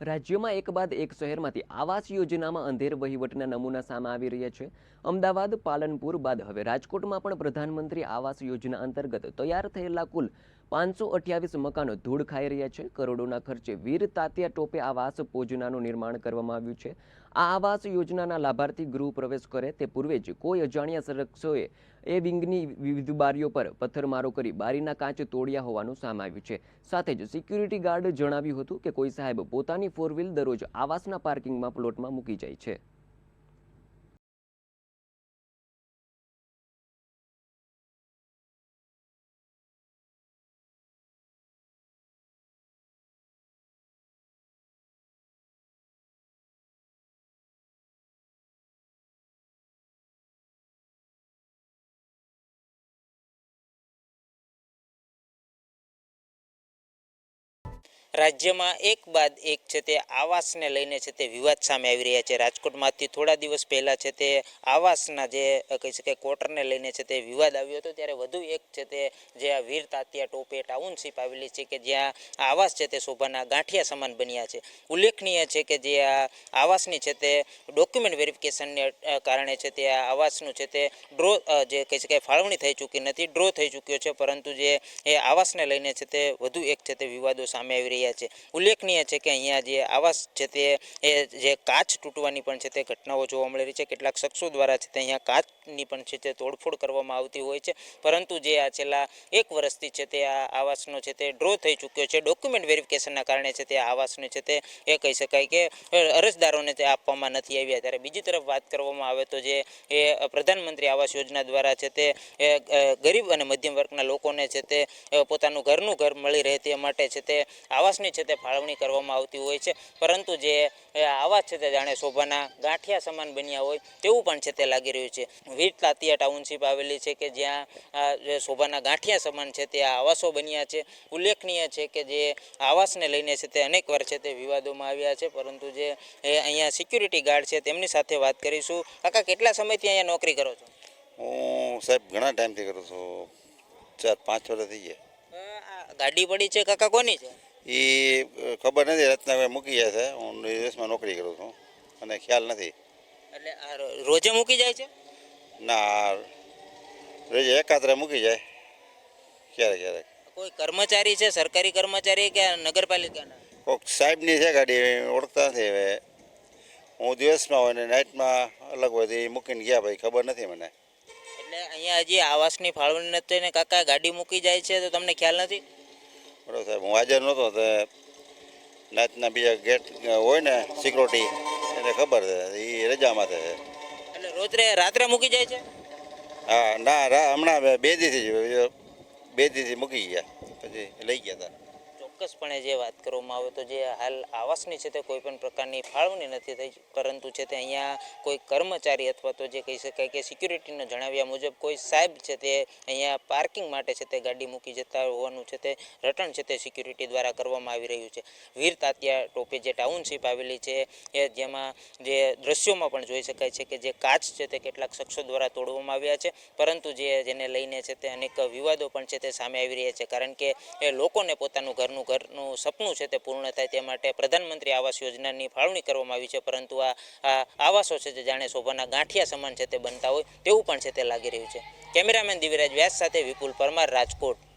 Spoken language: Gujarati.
રાજ્યમાં એક બાદ એક શહેરમાંથી આવાસ યોજનામાં અંધેર વહીવટના નમૂના સામે આવી રહ્યા છે. અમદાવાદ, પાલનપુર બાદ હવે રાજકોટમાં પણ પ્રધાનમંત્રી આવાસ યોજના અંતર્ગત તૈયાર થયેલા કુલ પાંચસો અઠ્યાવીસ મકાનો ધૂળ ખાઈ રહ્યા છે. કરોડોના ખર્ચે વીર તાત્યા ટોપે આવાસ યોજનાનું નિર્માણ કરવામાં આવ્યું છે. આ આવાસ યોજનાના લાભાર્થી ગૃહ પ્રવેશ કરે તે પૂર્વે જ કોઈ અજાણ્યા શખ્સોએ એ વિંગની વિવિધ બારીઓ પર પથ્થરમારો કરી બારીના કાચ તોડ્યા હોવાનું સામે આવ્યું છે. સાથે જ સિક્યુરિટી ગાર્ડ જણાવ્યું હતું કે કોઈ સાહેબ પોતાની ફોર વ્હીલ દરરોજ આવાસના પાર્કિંગમાં પ્લોટમાં મૂકી જાય છે. રાજ્યમાં એક બાદ એક છે તે આવાસને લઈને છે તે વિવાદ સામે આવી રહ્યા છે રાજકોટમાંથી થોડા દિવસ પહેલાં છે તે આવાસના જે કહી શકાય ક્વાર્ટરને લઈને છે તે વિવાદ આવ્યો હતો ત્યારે વધુ એક છે તે જે આ વીર તાત્યા ટોપે ટાઉનશીપ આવેલી છે કે જ્યાં આવાસ છે તે શોભાના ગાંઠિયા સમાન બન્યા છે ઉલ્લેખનીય છે કે જે આ આવાસની છે તે ડોક્યુમેન્ટ વેરિફિકેશનને કારણે છે તે આ આવાસનું છે તે ડ્રો જે કહી શકાય ફાળવણી થઈ ચૂકી નથી ડ્રો થઈ ચૂક્યો છે પરંતુ જે એ આવાસને લઈને છે તે વધુ એક છે તે વિવાદો સામે આવી રહ્યા છે. ઉલ્લેખનીય છે કે અહીંયા જે આવાસ છે તે, એ જે કાચ તૂટવાની પણ છે તે ઘટનાઓ જોવા મળી રહી છે. કેટલાક શખ્સો દ્વારા છે તે અહીંયા કાચની પણ છે તે તોડફોડ કરવામાં આવતી હોય છે. પરંતુ જે આ છેલ્લા એક વર્ષથી છે તે આ આવાસનો છે તે ડ્રો થઈ ચૂક્યો છે. ડોક્યુમેન્ટ વેરિફિકેશનના કારણે છે તે આવાસને છે તે એ કહી શકાય કે અરજદારોને તે આપવામાં નથી આવ્યા. ત્યારે બીજી તરફ વાત કરવામાં આવે તો જે એ પ્રધાનમંત્રી આવાસ યોજના દ્વારા છે તે ગરીબ અને મધ્યમ વર્ગના લોકોને છે તે પોતાનું ઘરનું ઘર મળી રહે તે માટે છે તે આવાસની છે તે ફાળવણી કરવામાં આવતી હોય છે. પરંતુ જે આવા છે તે જાણે શોભાના ગાંઠિયા સમાન બન્યા હોય તેવું પણ છે તે લાગી રહ્યું છે. વીટ તાતિયા ટાઉનશીપ આવેલી છે કે જ્યાં શોભાના ગાંઠિયા સમાન છે તે આવાસો બન્યા છે. ઉલ્લેખનીય છે કે જે આવાસને લઈને છે તે અનેકવાર છે તે વિવાદોમાં આવ્યા છે. પરંતુ જે અહીંયા સિક્યુરિટી ગાર્ડ છે તેમની સાથે વાત કરીશું. કાકા કેટલા સમયથી અહીંયા નોકરી કરો છો? હું સાહેબ ઘણા ટાઈમથી કરું છું. ચાર પાંચ વર્ષ થઈ ગયા. ગાડી પડી છે કાકા કોની છે? એ ખબર નથી રત્નાભાઈ મૂકી જાય છે. હું વિદેશમાં નોકરી કરું છું. અને ખ્યાલ નથી. એટલે આ રોજે મૂકી જાય છે? ના રોજે એકાત્રે મૂકી જાય. ક્યારેક ક્યારેક. કોઈ કર્મચારી છે સરકારી કર્મચારી કે નગરપાલિકાના? કોઈક સાહેબની છે ગાડી ઓળખતા નથી હવે. હું દિવસમાં હોય ને નાઇટમાં અલગ હોય તો એ મૂકીને ગયા ભાઈ ખબર નથી મને. એટલે અહીંયા હજી આવાસની ફાળવણી નથી ને કાકા ગાડી મૂકી જાય છે તો તમને ખ્યાલ નથી? બરાબર સાહેબ હું હાજર નહોતો તો નાતના બીજા ગેટ હોય ને સિક્યુરિટી એને ખબર છે એ રજામાં છે. એટલે રોજ રાત્રે મૂકી જાય છે? હા ના હમણાં બે- દીથી બે દીથી મૂકી ગયા પછી લઈ ગયા હતા ચોક્કસપણે જે વાત કરવામાં આવે તો જે હાલ આવાસની છે તે કોઈ પણ પ્રકારની ફાળવણી નથી થઈ, પરંતુ છે તે અહીંયા કોઈ કર્મચારી અથવા તો જે કહી શકાય કે સિક્યુરિટીના જણાવ્યા મુજબ કોઈ સાહેબ છે તે અહીંયા પાર્કિંગ માટે છે તે ગાડી મૂકી જતા હોવાનું છે તે રટણ છે તે સિક્યુરિટી દ્વારા કરવામાં આવી રહ્યું છે. વીર તાત્યા ટોપે જે ટાઉનશીપ આવેલી છે એ જેમાં જે દ્રશ્યોમાં પણ જોઈ શકાય છે કે જે કાચ છે તે કેટલાક શખ્સો દ્વારા તોડવામાં આવ્યા છે, પરંતુ જે જેને લઈને છે તે અનેક વિવાદો પણ છે તે સામે આવી રહ્યા છે, કારણ કે એ લોકોને પોતાનું ઘરનું ઘરનું સપનું છે તે પૂર્ણ થાય તે માટે પ્રધાનમંત્રી આવાસ યોજનાની ફાળવણી કરવામાં આવી છે, પરંતુ આ આવાસો છે જે જાણે શોભાના ગાંઠિયા સમાન છે તે બનતા હોય તેવું પણ છે તે લાગી રહ્યું છે. કેમેરામેન દિવ્યરાજ વ્યાસ સાથે વિપુલ પરમાર, રાજકોટ.